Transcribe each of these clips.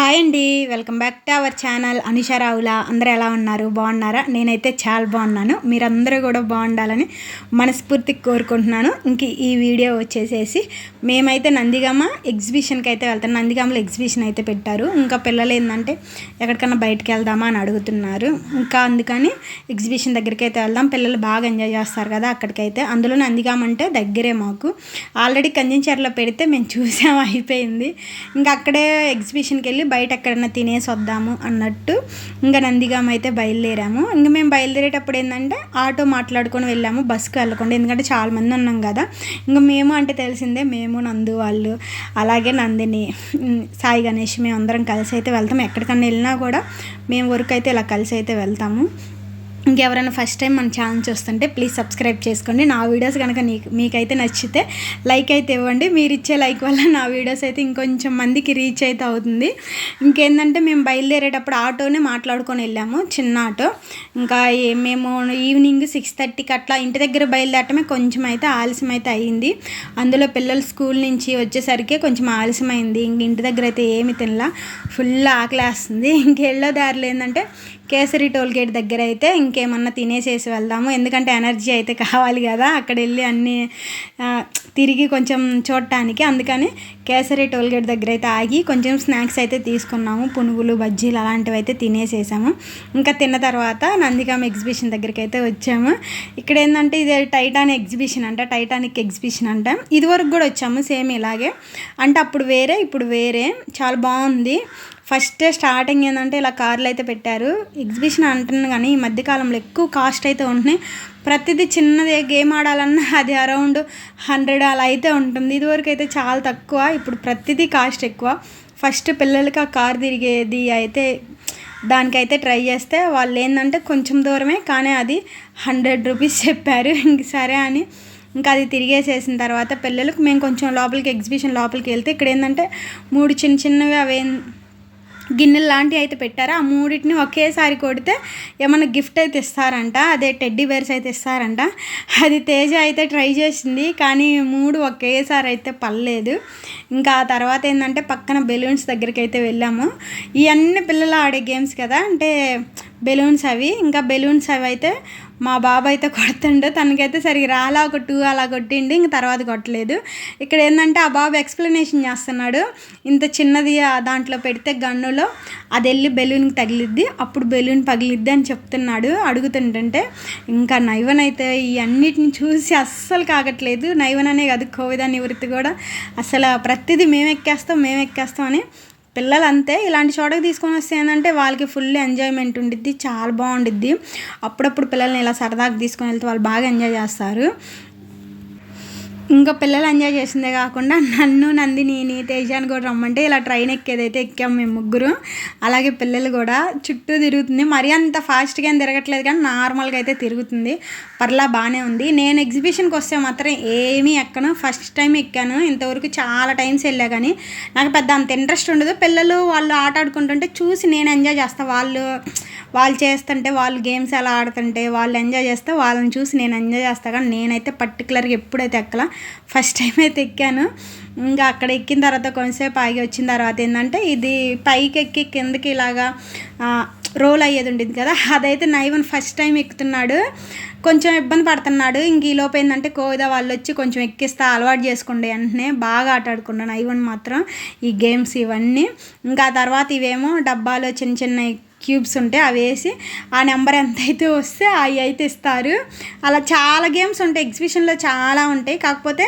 Hi అండి. Welcome back to our channel. Anusha Ravula. అందరూ ఎలా ఉన్నారు? బాగున్నారా? నేనైతే చాలా బాగున్నాను. మీరందరూ కూడా బాగుండాలని మనస్ఫూర్తి కోరుకుంటున్నాను. ఇంక ఈ వీడియో వచ్చేసేసి మేమైతే నందిగామ ఎగ్జిబిషన్కి అయితే వెళ్తాం. నందిగామలో ఎగ్జిబిషన్ అయితే పెట్టారు. ఇంకా పిల్లలు ఏంటంటే ఎక్కడికన్నా బయటకు వెళ్దామా అని అడుగుతున్నారు. ఇంకా అందుకని ఎగ్జిబిషన్ దగ్గరికి అయితే వెళ్దాం. పిల్లలు బాగా ఎంజాయ్ చేస్తారు కదా అక్కడికైతే. అందులో నందిగామ అంటే దగ్గరే మాకు. ఆల్రెడీ కంచెంచెర్లో పెడితే మేము చూసాం అయిపోయింది. ఇంకా అక్కడే ఎగ్జిబిషన్కి వెళ్ళి బయట ఎక్కడన్నా తినేసి వద్దాము అన్నట్టు ఇంకా నందిగామ అయితే బయలుదేరాము. ఇంకా మేము బయలుదేరేటప్పుడు ఏంటంటే ఆటో మాట్లాడుకొని వెళ్ళాము బస్కి వెళ్ళకుండా. ఎందుకంటే చాలామంది ఉన్నాం కదా. ఇంకా మేము అంటే తెలిసిందే మేము నందు వాళ్ళు అలాగే నందిని సాయి గణేష్ మేము అందరం కలిసి అయితే వెళ్తాం. ఎక్కడికన్నా వెళ్ళినా కూడా మేము వరకు అయితే ఇలా కలిసి అయితే వెళ్తాము. ఇంకెవరైనా ఫస్ట్ టైం మన ఛానల్ చూస్తుంటే ప్లీజ్ సబ్స్క్రైబ్ చేసుకోండి. నా వీడియోస్ కనుక నీకు మీకైతే నచ్చితే లైక్ అయితే ఇవ్వండి. మీరు ఇచ్చే లైక్ వల్ల నా వీడియోస్ అయితే ఇంకొంచెం మందికి రీచ్ అయితే అవుతుంది. ఇంకేంటంటే మేము బయలుదేరేటప్పుడు ఆటోనే మాట్లాడుకొని వెళ్ళాము. చిన్న ఆటో. ఇంకా మేము ఈవినింగ్ సిక్స్ థర్టీకి అట్లా ఇంటి దగ్గర బయలుదేరటమే కొంచెం అయితే ఆలస్యం అయితే అయ్యింది. అందులో పిల్లలు స్కూల్ నుంచి వచ్చేసరికి కొంచెం ఆలస్యం అయింది ఇంక ఇంటి దగ్గర అయితే ఏమి తినలా. ఫుల్ ఆకలేస్తుంది. ఇంకెళ్ళో దారిలో ఏంటంటే కేసరి టోల్ గేట్ దగ్గర అయితే ఇంకేమన్నా తినేసేసి వెళ్దాము. ఎందుకంటే ఎనర్జీ అయితే కావాలి కదా. అక్కడ వెళ్ళి అన్నీ తిరిగి కొంచెం చూడటానికి. అందుకని కేసరి టోల్ గేట్ దగ్గర అయితే ఆగి కొంచెం స్నాక్స్ అయితే తీసుకున్నాము. పునుగులు బజ్జీలు అలాంటివి అయితే తినేసేసాము. ఇంకా తిన్న తర్వాత నందిగామ ఎగ్జిబిషన్ దగ్గరికి అయితే వచ్చాము. ఇక్కడ ఏంటంటే ఇది టైటానిక్ ఎగ్జిబిషన్ అంట. టైటానిక్ ఎగ్జిబిషన్ అంట. ఇదివరకు కూడా వచ్చాము సేమ్ ఇలాగే. అంటే అప్పుడు వేరే ఇప్పుడు వేరే. చాలా బాగుంది. ఫస్ట్ స్టార్టింగ్ ఏంటంటే ఇలా కార్లు అయితే పెట్టారు. ఎగ్జిబిషన్ అంటున్నాను కానీ ఈ మధ్యకాలంలో ఎక్కువ కాస్ట్ అయితే ఉంటున్నాయి. ప్రతిదీ చిన్నది గేమ్ ఆడాలన్నా అది అరౌండ్ హండ్రెడ్ అలా అయితే ఉంటుంది. ఇదివరకు అయితే చాలా తక్కువ ఇప్పుడు ప్రతిదీ కాస్ట్ ఎక్కువ. ఫస్ట్ పిల్లలకి ఆ కార్ తిరిగేది అయితే దానికైతే ట్రై చేస్తే వాళ్ళు ఏంటంటే కొంచెం దూరమే కానీ అది హండ్రెడ్ రూపీస్ చెప్పారు. ఇంక సరే అని ఇంకా అది తిరిగేసేసిన తర్వాత పిల్లలకు మేము కొంచెం లోపలికి ఎగ్జిబిషన్ లోపలికి వెళ్తే ఇక్కడ ఏంటంటే మూడు చిన్న చిన్నవి అవి గిన్నెలు లాంటివి అయితే పెట్టారు? ఆ మూడింటిని ఒకేసారి కొడితే ఏమన్నా గిఫ్ట్ అయితే ఇస్తారంట? అదే టెడ్డీ బేర్స్ అయితే ఇస్తారంట? అది తేజ అయితే ట్రై చేసింది కానీ మూడు ఒకేసారి అయితే పర్లేదు ఇంకా ఆ తర్వాత ఏంటంటే పక్కన బెలూన్స్ దగ్గరికి అయితే వెళ్ళాము. ఇవన్నీ పిల్లలు ఆడే గేమ్స్ కదా అంటే బెలూన్స్ అవి. ఇంకా బెలూన్స్ అవి అయితే మా బాబు అయితే కొడుతుండు తనకైతే సరిగ్గా రాలా ఒక టూ అలా కొట్టిండు ఇంక తర్వాత కొట్టలేదు. ఇక్కడ ఏంటంటే ఆ బాబు ఎక్స్ప్లెనేషన్ చేస్తున్నాడు ఇంత చిన్నది దాంట్లో పెడితే గన్నులో అది వెళ్ళి బెలూన్కి తగిలిద్ది అప్పుడు బెలూన్ పగిలిద్ది అని చెప్తున్నాడు అడుగుతుంటుంటే ఇంకా నైవన్ అయితే ఈ అన్నిటిని చూసి అస్సలు కాగట్లేదు నైవన్ అనే కాదు కోవిద నివృత్తి కూడా అసలు ప్రతిదీ మేము ఎక్కేస్తాం మేము ఎక్కేస్తాం అని పిల్లలు అంతే ఇలాంటి చోటకి తీసుకొని వస్తే ఏంటంటే వాళ్ళకి ఫుల్ ఎంజాయ్మెంట్ ఉండిద్ది చాలా బాగుండిద్ది. అప్పుడప్పుడు పిల్లల్ని ఇలా సరదాగా తీసుకొని వెళ్తే వాళ్ళు బాగా ఎంజాయ్ చేస్తారు. ఇంకా పిల్లలు ఎంజాయ్ చేసిందే కాకుండా నన్ను నందిని తేజాన్ని కూడా రమ్మంటే ఇలా ట్రైన్ ఎక్కేదైతే ఎక్కాము మేము ముగ్గురు. అలాగే పిల్లలు కూడా చుట్టూ తిరుగుతుంది. మరీ అంత ఫాస్ట్గా ఏం తిరగట్లేదు కానీ నార్మల్గా అయితే తిరుగుతుంది. పర్లా బాగానే ఉంది. నేను ఎగ్జిబిషన్కి వస్తే మాత్రం ఏమీ ఎక్కను. ఫస్ట్ టైం ఎక్కాను. ఇంతవరకు చాలా టైమ్స్ వెళ్ళా కానీ నాకు పెద్ద అంత ఇంట్రెస్ట్ ఉండదు. పిల్లలు వాళ్ళు ఆట ఆడుకుంటుంటే చూసి నేను ఎంజాయ్ చేస్తాను వాళ్ళు వాళ్ళు చేస్తుంటే వాళ్ళు గేమ్స్ ఎలా ఆడుతుంటే వాళ్ళు ఎంజాయ్ చేస్తే వాళ్ళని చూసి నేను ఎంజాయ్ చేస్తాను కానీ నేనైతే పర్టికులర్గా ఎప్పుడైతే ఎక్కలా ఫస్ట్ టైం అయితే ఎక్కాను. ఇంకా అక్కడ ఎక్కిన తర్వాత కొంతసేపు ఆగి వచ్చిన తర్వాత ఏంటంటే ఇది పైకి ఎక్కి కిందకి ఇలాగా రోల్ అయ్యేది ఉండేది కదా. అదైతే నైవన్ ఫస్ట్ టైం ఎక్కుతున్నాడు. కొంచెం ఇబ్బంది పడుతున్నాడు. ఇంక ఈ లోపు ఏంటంటే కోవిద వాళ్ళు వచ్చి కొంచెం ఎక్కిస్తా అలవాటు చేసుకుండే వెంటనే బాగా ఆటాడుకున్నాను ఐవన్ మాత్రం. ఈ గేమ్స్ ఇవన్నీ. ఇంకా తర్వాత ఇవేమో డబ్బాలో చిన్న చిన్న క్యూబ్స్ ఉంటాయి అవి వేసి ఆ నెంబర్ ఎంత అయితే వస్తే అవి అయితే ఇస్తారు. అలా చాలా గేమ్స్ ఉంటాయి. ఎగ్జిబిషన్లో చాలా ఉంటాయి. కాకపోతే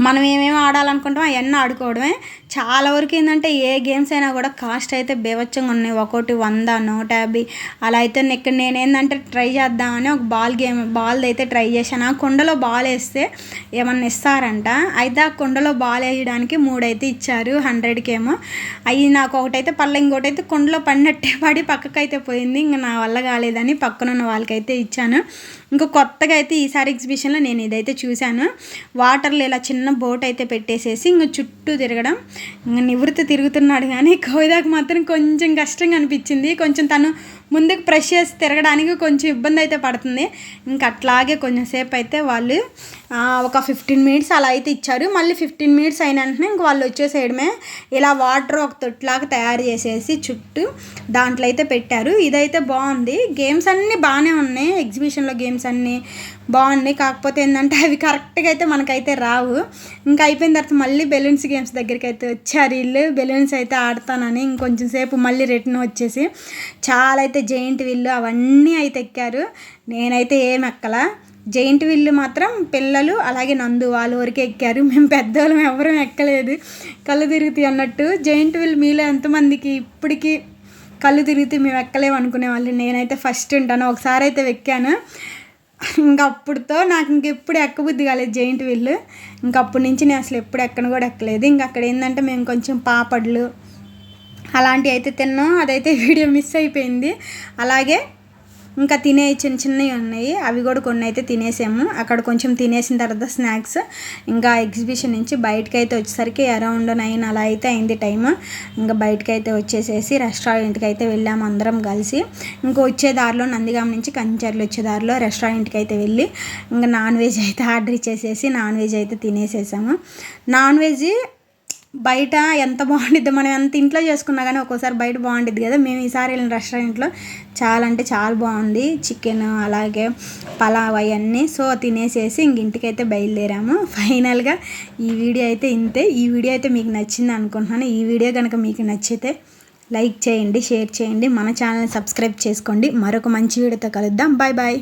మనం ఏమేమి ఆడాలనుకుంటాం అవన్నీ ఆడుకోవడమే. చాలా వరకు ఏంటంటే ఏ గేమ్స్ అయినా కూడా కాస్ట్ అయితే బేవచ్చంగా ఉన్నాయి. ఒకటి వంద నూట యాభై అలా అయితే ఇక్కడ నేను ఏంటంటే ట్రై చేద్దామని ఒక బాల్ గేమ్ బాల్ అయితే ట్రై చేశాను. ఆ కుండలో బాల్ వేస్తే ఏమన్నా ఇస్తారంట. అయితే ఆ కుండలో బాల్ వేయడానికి మూడైతే ఇచ్చారు హండ్రెడ్కి ఏమో. అవి నాకు ఒకటైతే పళ్ళ ఇంకోటైతే కొండలో పడినట్టే పడి పక్కకైతే పోయింది. ఇంకా నా వల్ల కాలేదని పక్కన ఉన్న వాళ్ళకైతే ఇచ్చాను. ఇంకా కొత్తగా అయితే ఈసారి ఎగ్జిబిషన్లో నేను ఇదైతే చూశాను. వాటర్లో ఇలా చిన్న బోట్ అయితే పెట్టేసేసి ఇంకా చుట్టూ తిరగడం నివృత్తి తిరుగుతున్నాడు కానీ కోయిదాకు మాత్రం కొంచెం కష్టంగా అనిపించింది. కొంచెం తను ముందుకు ప్రెష్ చేసి తిరగడానికి కొంచెం ఇబ్బంది అయితే పడుతుంది. ఇంకా అట్లాగే కొంచెంసేపు అయితే వాళ్ళు ఒక ఫిఫ్టీన్ మినిట్స్ అలా అయితే ఇచ్చారు. మళ్ళీ ఫిఫ్టీన్ మినిట్స్ అయిన వెంటనే ఇంక వాళ్ళు వచ్చేసేయడమే. ఇలా వాటర్ ఒక తొట్టులాగా తయారు చేసేసి చుట్టూ దాంట్లో అయితే పెట్టారు. ఇదైతే బాగుంది. గేమ్స్ అన్నీ బాగానే ఉన్నాయి. ఎగ్జిబిషన్లో గేమ్స్ అన్నీ బాగున్నాయి. కాకపోతే ఏంటంటే అవి కరెక్ట్గా అయితే మనకైతే రావు. ఇంకా అయిపోయిన తర్వాత మళ్ళీ బెలూన్స్ గేమ్స్ దగ్గరికి అయితే వచ్చారు. వీళ్ళు బెలూన్స్ అయితే ఆడతానని ఇంకొంచెం సేపు మళ్ళీ రిటర్న్ వచ్చేసి చాలా అయితే జెయింట్ వీళ్ళు అవన్నీ అయితే ఎక్కారు. నేనైతే ఏం ఎక్కలా. జైంట్ వీళ్ళు మాత్రం పిల్లలు అలాగే నందు వాళ్ళు వరకు ఎక్కారు. మేము పెద్దవాళ్ళం ఎవరూ ఎక్కలేదు. కళ్ళు తిరుగుతాయి అన్నట్టు జైంట్ వీల్ మీలో ఎంతమందికి ఇప్పటికీ కళ్ళు తిరిగితే మేము ఎక్కలేము అనుకునే వాళ్ళు నేనైతే ఫస్ట్ ఉంటాను. ఒకసారి అయితే ఎక్కాను ఇంకా అప్పుడుతో నాకు ఇంకెప్పుడు ఎక్కబుద్ధి కాలేదు జైంట్ వీళ్ళు. ఇంకప్పటి నుంచి నేను అసలు ఎప్పుడు ఎక్కను కూడా ఎక్కలేదు. ఇంకా అక్కడ ఏంటంటే మేము కొంచెం పాపడ్లు అలాంటివి అయితే తిన్నాం. అదైతే వీడియో మిస్ అయిపోయింది. అలాగే ఇంకా తినే చిన్న చిన్నవి ఉన్నాయి. అవి కూడా కొన్ని అయితే తినేసాము. అక్కడ కొంచెం తినేసిన తర్వాత స్నాక్స్ ఇంకా ఎగ్జిబిషన్ నుంచి బయటకు అయితే వచ్చేసరికి అరౌండ్ నైన్ అలా అయితే అయింది టైం ఇంకా బయటకు అయితే వచ్చేసేసి రెస్టారెంట్కి అయితే వెళ్ళాము అందరం కలిసి. ఇంకా వచ్చే దారిలో నందిగామ నుంచి కంచర్లు వచ్చే దారిలో రెస్టారెంట్కి అయితే వెళ్ళి ఇంకా నాన్ వెజ్ అయితే ఆర్డర్ ఇచ్చేసేసి నాన్ వెజ్ అయితే తినేసేసాము. నాన్ వెజ్ బయట ఎంత బాగుండిద్ది మనం ఎంత ఇంట్లో చేసుకున్నా కానీ ఒక్కోసారి బయట బాగుండిద్ది కదా. మేము ఈసారి వెళ్ళిన రెస్టారెంట్లో చాలా అంటే చాలా బాగుంది. చికెన్ అలాగే పలావ్ అవన్నీ. సో తినేసేసి ఇంక ఇంటికైతే బయలుదేరాము. ఫైనల్గా ఈ వీడియో అయితే ఇంతే. ఈ వీడియో అయితే మీకు నచ్చింది అనుకుంటున్నాను. ఈ వీడియో కనుక మీకు నచ్చితే లైక్ చేయండి షేర్ చేయండి. మన ఛానల్ని సబ్స్క్రైబ్ చేసుకోండి. మరొక మంచి వీడియోతో కలుద్దాం. Bye bye.